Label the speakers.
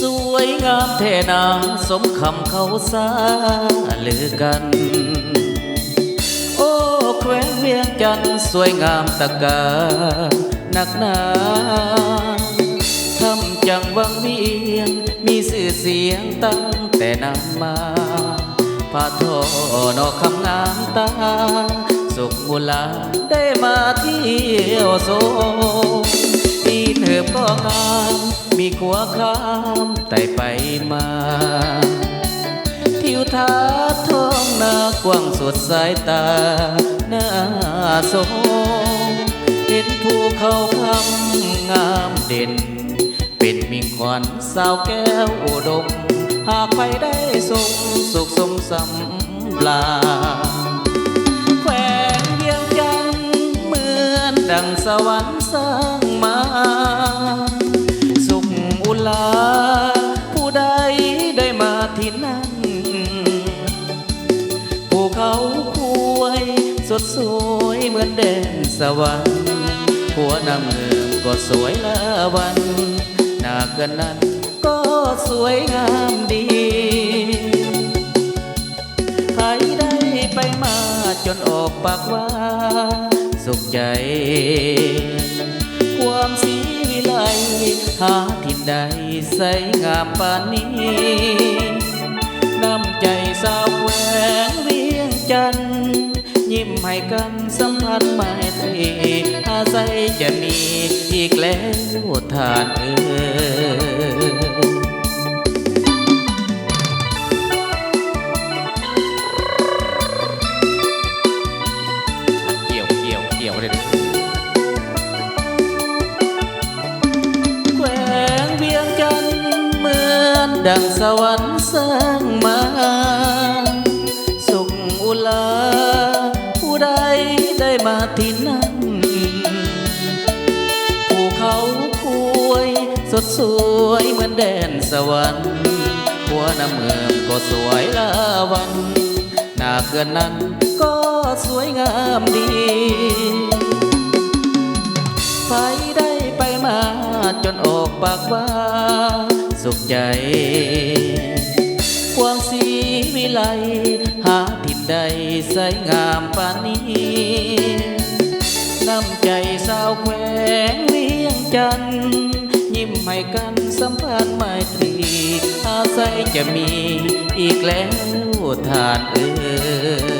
Speaker 1: สวยงามแท่นางสมคำเขาสาลือกันโอ้ แควนเวียงจันทร์สวยงามตะการหนักหนาทำจังวังเวียง มีสื่อเสียงตั้งแต่นามาพาทอนอกคำงามตา สุขมุลาได้มาเที่ยวโซปีเหิบก็งามมีขัวข้ามไต่ไปมา ทิวทัศน์ท้องนากว้างสุดสายตา น่าสมเห็นภูเขาคำงามเด่น เป็นมิ่งขวัญสาวแก้วอุดม หากไปได้สมสุขสมสำลาแขวงเวียงจันเหมือนดังสวรรค์สร้างมา สุขอุลา ผู้ใดได้มาที่นั่น ดสวยเหมือนแดนสวรรค์หัวนางเมืองก็สวยละวันหน้าเกินนั้นก็สวยงามดีใครได้ไปมาจนออกปากว่า สุขใจ ความสีวิไลหาทินใดใสงามปานนี้ น้ำใจสาวแหวงเวียงจันท ยิ้มให้กันสัมพันธ์ไม่ตรีอาศัยจะมีอีกแล้วทานเออเกี่ยวเกี่ยวเกี่ยวเลยนะแขวงเวียงจันเหมือนดังสวรรค์สร้างมา ได้มาที่นั่นภูเขาคุยสดสวยเหมือนแดนสวรรค์หัวน้ำเมืองก็สวยละวัน หน้าเขื่อนนั้นก็สวยงามดี ไปได้ไปมาจนออกปากว่า สุขใจกวางสีวิไลหา ใดใสงามปานนี้น้ำใจสาวแขวงเวียงจันทร์ยิ้มให้กันสัมพันธ์ไมตรีอาศัยจะมีอีกแล้วทานเออ